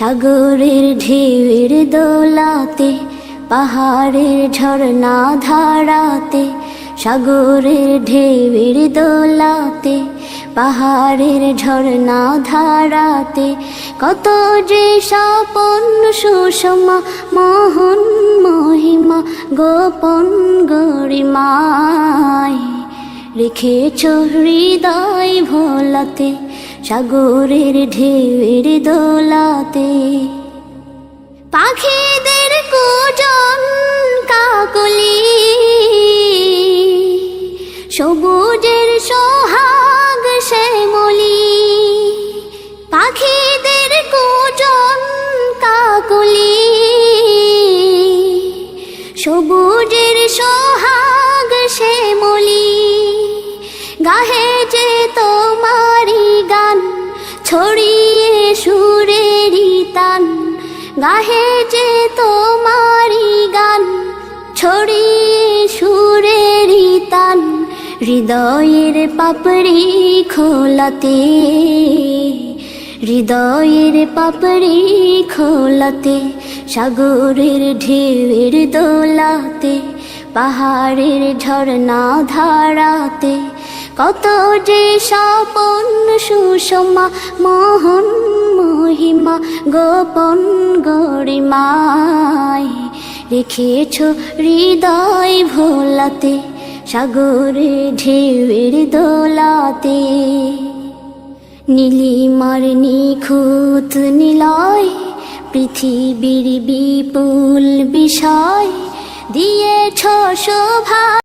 সাগরের ঢেউয়ের দোলাতে, পাহাড়ের ঝর্ণা ধারাতে, সাগরের ঢেউয়ের দোলাতে, পাহাড়ের ঝর্ণা ধারাতে। কত যে স্বপন সুষমা, মোহন মহিমা, গোপন গরিমায় রেখেছ হৃদয় ভোলাতে, সাগরের ঢেউয়ের দোলাতে। পাখিদের কুজন কাকলি, সবুজের সোহাগ শ্যামলি পাখিদের কুজন কাকলি, সবুজের সোহাগ ছড়িয়ে সুরেরি তান, গাহে যে তোমারি গান, ছড়িয়ে সুরেরি তান, হৃদয়ের পাপড়ি খোলাতে, হৃদয়ের পাপড়ি খোলাতে, সাগরের ঢেউয়ের দোলাতে, পাহাড়ের ঝর্ণা ধারাতে কত যে স্বপন সুষমা, মোহন মহিমা, গোপন গরিমায় রেখেছ হৃদয় ভোলাতে, সাগরে, ঢেউয়ের দোলাতে। নীলিমার নিখুঁত নিলয়, পৃথিবীর বিপুল বিষয় দিয়েছ শোভা।